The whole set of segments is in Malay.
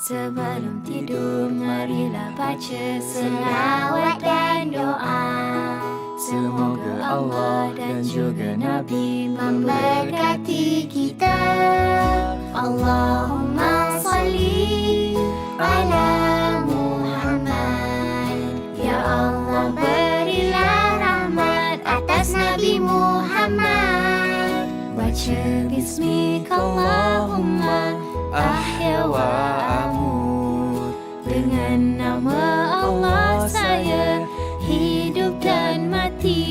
Sebelum tidur marilah baca selawat dan doa. Semoga Allah dan juga Nabi memberkati kita. Allahumma salli ala Muhammad. Ya Allah berilah rahmat atas Nabi Muhammad. Baca bismika Allahumma ahya wa Dengan nama Allah saya. Hidup dan mati.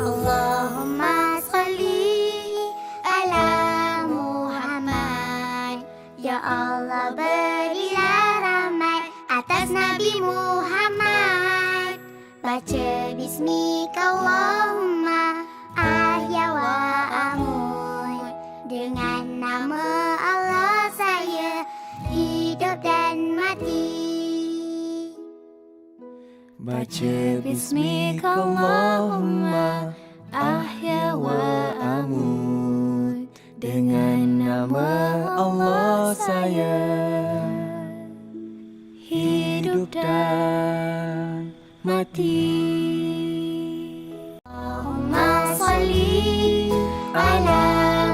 Allahumma salli ala Muhammad. Ya Allah berilah rahmat atas Nabi Muhammad. Baca bismika Allahumma Baca bismika Allahumma ahya wa amut Dengan nama Allah saya. Hidup dan mati. Allahumma salli ala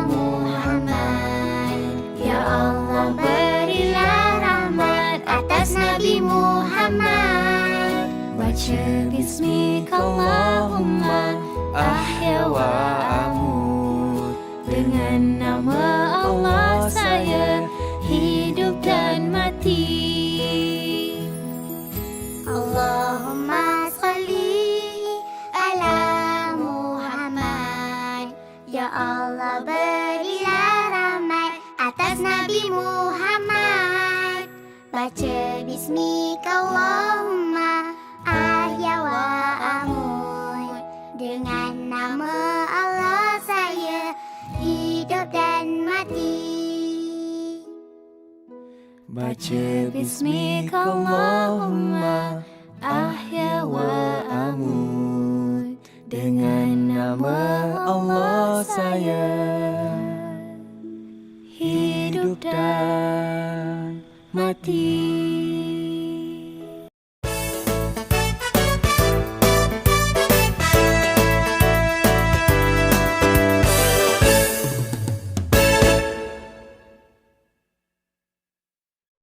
Muhammad. Ya Allah berilah rahmat atas Nabi Muhammad Bismika Allahumma ahya wa amut Dengan nama Allah saya hidup dan mati. Allahumma salli ala Muhammad. Ya Allah berilah rahmat atas Nabi Muhammad. Baca bismika Allahumma Baca bismika Allahumma ahya wa amut Dengan nama Allah saya hidup dan mati